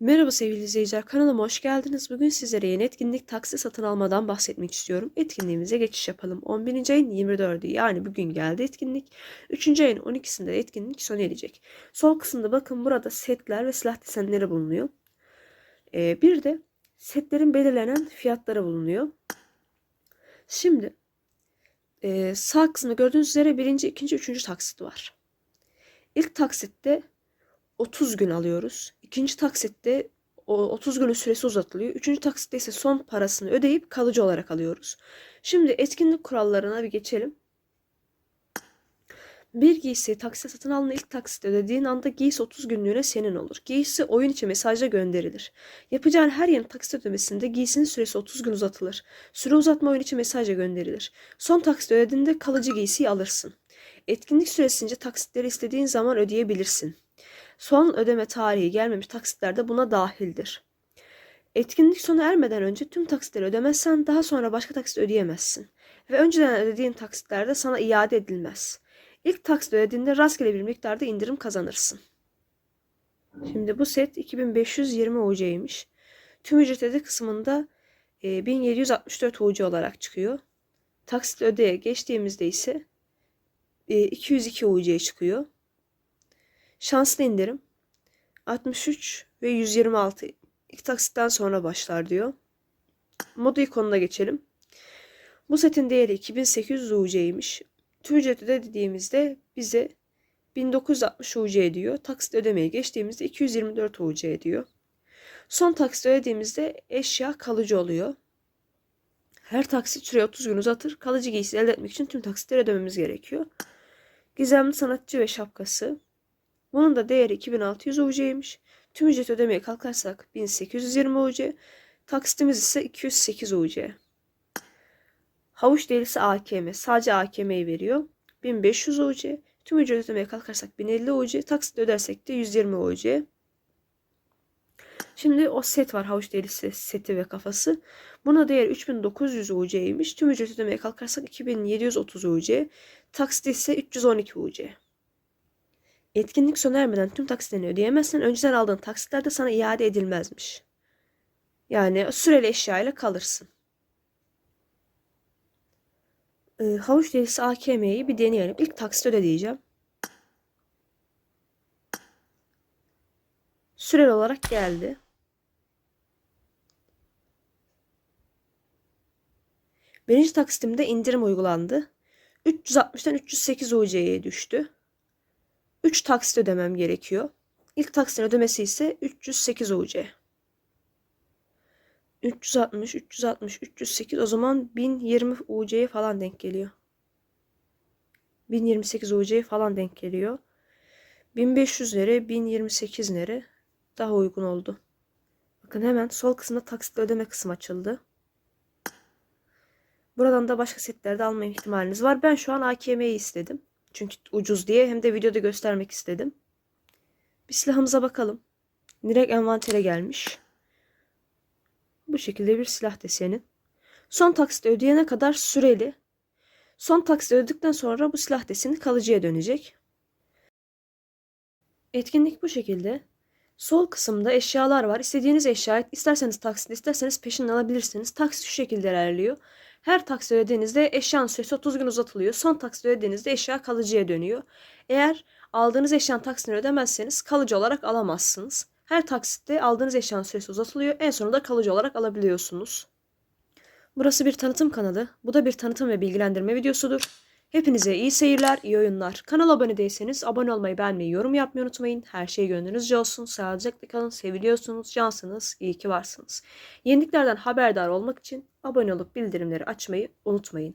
Merhaba sevgili izleyiciler, kanalıma hoş geldiniz. Bugün sizlere yeni etkinlik taksi satın almadan bahsetmek istiyorum. Etkinliğimize geçiş yapalım. 11. ayın 24'ü yani bugün geldi etkinlik. 3. ayın 12'sinde etkinlik sona erecek. Sol kısımda bakın burada setler ve silah desenleri bulunuyor. Ee, bir de setlerin belirlenen fiyatları bulunuyor. Şimdi e, sağ kısımda gördüğünüz üzere birinci, ikinci, üçüncü taksit var. İlk taksitte 30 gün alıyoruz. İkinci taksitte o 30 günün süresi uzatılıyor. Üçüncü taksitte ise son parasını ödeyip kalıcı olarak alıyoruz. Şimdi etkinlik kurallarına bir geçelim. Bir giysi taksi satın alınan ilk taksitte ödediğin anda giysi 30 günlüğüne senin olur. Giysi oyun içi mesajla gönderilir. Yapacağın her yeni taksit ödemesinde giysinin süresi 30 gün uzatılır. Süre uzatma oyun içi mesajla gönderilir. Son taksit ödediğinde kalıcı giysiyi alırsın. Etkinlik süresince taksitleri istediğin zaman ödeyebilirsin. Son ödeme tarihi gelmemiş taksitler de buna dahildir. Etkinlik sona ermeden önce tüm taksitleri ödemezsen daha sonra başka taksit ödeyemezsin. Ve önceden ödediğin taksitler de sana iade edilmez. İlk taksit ödediğinde rastgele bir miktarda indirim kazanırsın. Şimdi bu set 2520 UC'ymiş. Tüm ücret öde kısmında e, 1764 UC olarak çıkıyor. Taksit ödeye geçtiğimizde ise e, 202 UC çıkıyor. Şanslı indirim 63 ve 126 ilk taksitten sonra başlar diyor. Moda ikonuna geçelim. Bu setin değeri 2800 UC'ymiş. Tüm ücreti de dediğimizde bize 1960 UC diyor. Taksit ödemeye geçtiğimizde 224 UC diyor. Son taksit ödediğimizde eşya kalıcı oluyor. Her taksit süre 30 gün uzatır. Kalıcı giysi elde etmek için tüm taksitleri ödememiz gerekiyor. Gizemli sanatçı ve şapkası bunun da değeri 2600 UC'ymiş. Tüm ücret ödemeye kalkarsak 1820 UC. Taksitimiz ise 208 UC. Havuç delisi AKM. Sadece AKM'yi veriyor. 1500 UC. Tüm ücret ödemeye kalkarsak 1050 UC. Taksit ödersek de 120 UC. Şimdi o set var havuç delisi seti ve kafası. Buna değer 3900 UC'ymiş. Tüm ücret ödemeye kalkarsak 2730 UC. Taksit ise 312 UC. Etkinlik sona ermeden tüm taksitlerini ödeyemezsen önceden aldığın taksitler de sana iade edilmezmiş. Yani süreli eşyayla kalırsın. Ee, havuç delisi AKM'yi bir deneyelim. İlk taksit öde diyeceğim. Süreli olarak geldi. Birinci taksitimde indirim uygulandı. 360'dan 308 UC'ye düştü. 3 taksit ödemem gerekiyor. İlk taksitin ödemesi ise 308 UC. 360, 360, 308 o zaman 1020 UC'ye falan denk geliyor. 1028 UC'ye falan denk geliyor. 1500 nere, 1028 nere daha uygun oldu. Bakın hemen sol kısımda taksitle ödeme kısmı açıldı. Buradan da başka setlerde alma ihtimaliniz var. Ben şu an AKM'yi istedim. Çünkü ucuz diye hem de videoda göstermek istedim. Bir silahımıza bakalım. Direkt envantere gelmiş. Bu şekilde bir silah deseni. Son taksit ödeyene kadar süreli. Son taksit ödedikten sonra bu silah deseni kalıcıya dönecek. Etkinlik bu şekilde. Sol kısımda eşyalar var. İstediğiniz eşya isterseniz taksit isterseniz peşin alabilirsiniz. Taksit şu şekilde ilerliyor. Her taksit ödediğinizde eşyanın süresi 30 gün uzatılıyor. Son taksit ödediğinizde eşya kalıcıya dönüyor. Eğer aldığınız eşyanın taksitini ödemezseniz kalıcı olarak alamazsınız. Her taksitte aldığınız eşyanın süresi uzatılıyor. En sonunda kalıcı olarak alabiliyorsunuz. Burası bir tanıtım kanalı. Bu da bir tanıtım ve bilgilendirme videosudur. Hepinize iyi seyirler, iyi oyunlar. Kanala abone değilseniz abone olmayı, beğenmeyi, yorum yapmayı unutmayın. Her şey gönlünüzce olsun. Sağlıcakla kalın. Seviliyorsunuz, cansınız, iyi ki varsınız. Yeniliklerden haberdar olmak için abone olup bildirimleri açmayı unutmayın.